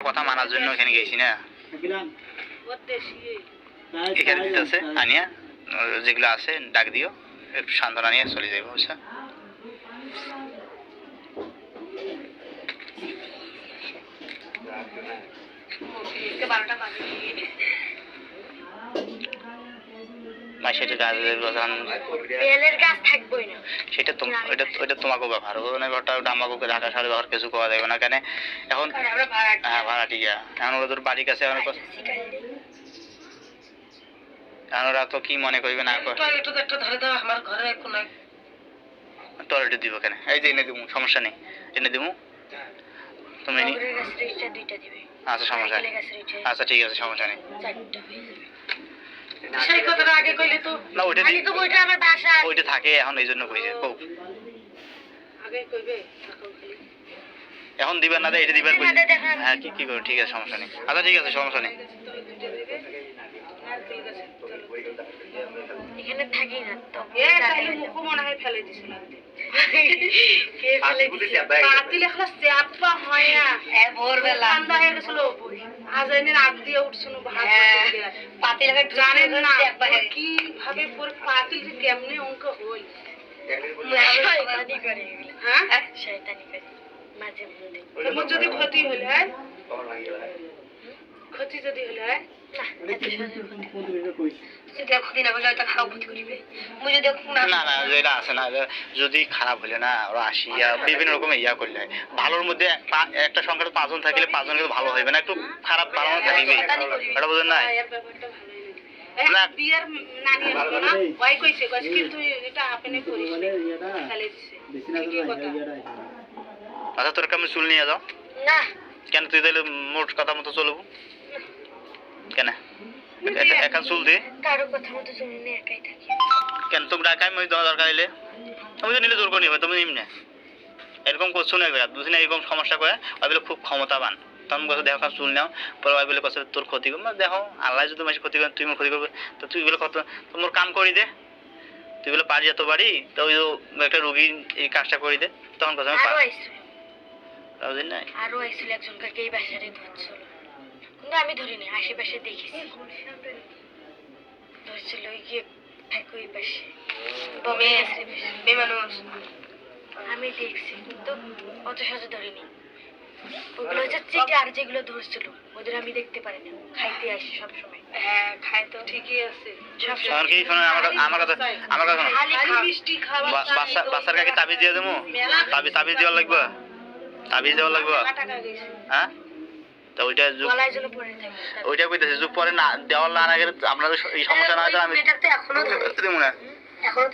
কথা মানার জন্য এখানে গেছি না। এখানে দিতেছে আনিয়া, যেগুলো আছে, ডাক দিও, একটু সান্ত্বনা নিয়ে চলে যাবে বুঝছ? মা সেটা কাজ যখন বেলের গাছ থাকবোই না। সেটা তোম ওইটা ওইটা তোমাকে ব্যাপার ওখানে ব্যাপারটা ওটা আমাকে ঢাকা সারে ব্যাপার কিছু করা যাবে না কেন এখন কারণ হ্যাঁ ভাড়া ঠিক আছে এখন ওদের বাড়ির কাছে কত- এখন ওরা তো কি মনে করবে না টয়লেটে দিব কেন? এই যে এনে দিব সমস্যা নেই। এনে দিব তুমি নি গাছের আচ্ছা সমস্যা নেই। গাছের আচ্ছা ঠিক আছে সমস্যা নেই। সেই কথাটা আগে কইলে তো না ওইটা আগে তো বইটা আমার বাসা ওইটা থাকে এখন এই জন্য কইছে কও। আগে কইবে এখন দিবেন না দে, এটা দিবেন। হ্যাঁ কি কি করো ঠিক আছে সমস্যা নেই। আচ্ছা ঠিক আছে সমস্যা নেই। এখানে থাকি না তো। এ তাহলে মুখও মনে হয় ফেলে দিছিল কে ফেলে দিছে? পাতিল এখলা চাপা হয় না। এ, ভোরবেলা। ঠান্ডা হয়ে গেছিল আজ এনে আগ দিয়ে উঠছিল ভাত হ্যাঁ। পাতিল জানেন না কীভাবে পরে পাতিল যে কেমনে অঙ্ক হই। হ্যাঁ হ্যাঁ, শয়তানি করে। মাঝে যদি ক্ষতি হলে হ্যাঁ? ক্ষতি যদি হলে হ্যাঁ? না, এত সহজে ক্ষতি। যদি আর ক্ষতি না করলে হয়তো খারাপ ক্ষতি করিবে। মুই যদি এখন না- না না যেটা আছে না যে যদি খারাপ হলে না ওরা আসিয়া বিভিন্ন রকম ইয়া করলে ভালোর মধ্যে একটা সংখ্যাটা পাঁচজন থাকলে পাঁচজন কিন্তু ভালো হইবে না একটু খারাপ বাড়ানো থাকিবে। এটা বুঝেন না এর ব্যাপারটা ভালোই না। না। এক বিয়ের নানি না? ওই কইছে কইছে কিন্তু এটা আপনি করিস না। দিছে আচ্ছা তোর চুল নিয়ে যাও। না, কেন তুই তাহলে মোট কথা মতো চলবো? কেন? একা- একা চুল দে। কারও কথা মতো শুনি না, একাই থাকি। কেন তুমি ডাকাই মই দেওয়া দরকার হইলে? তুমি তো নিলে জোর করে নিবে তুমি নিম না। এরকম করছ না একবার বুঝি না এরকম সমস্যা করে? ওই খুব ক্ষমতাবান। তখন বলছে দেখো চুল নাও। পরে ওই বলে কছে তোর ক্ষতি করব। দেখো আল্লাহ যদি মাসে ক্ষতি করে তুই আমার ক্ষতি করবে। তো তুই বলে কত তোমার কাম করি দে। তুই বলে পারি এত বাড়ি তো ওই একটা রুগী এই কাজটা করি দে। তখন কথা আমি পারি বুঝলি না আরও আইছিল একজন কাকে এই বাসারে ধরছিল? কিন্তু আমি ধরিনি আশেপাশে দেখেছি। ধরছিল ওই গিয়ে থাকে পাশে। বেমানুষ আমি দেখছি কিন্তু অত সহজে ধরিনি। ওগুলো হচ্ছে চিটার যেগুলো ধরছিল ওদের আমি দেখতে পারি না খাইতে আসি সবসময় হ্যাঁ খায় তো ঠিকই আছে। তখন কি শোনো আমার আমার কথা আমার কথা শোনো খালি খালি খাও। মিষ্টি খাবার বা- বাচ্চা বাচ্চার তাবিজ দিয়ে দেবো? তাবিজ তাবিজ দেওয়ার লাগবে? তাবিজ দেওয়া লাগবে? হ্যাঁ? তো ওইটা ওইটা কইতেছে যুগ পরে না দেওয়াল না না গেলে আপনাদের এই সমস্যা না হয় আমি এখনও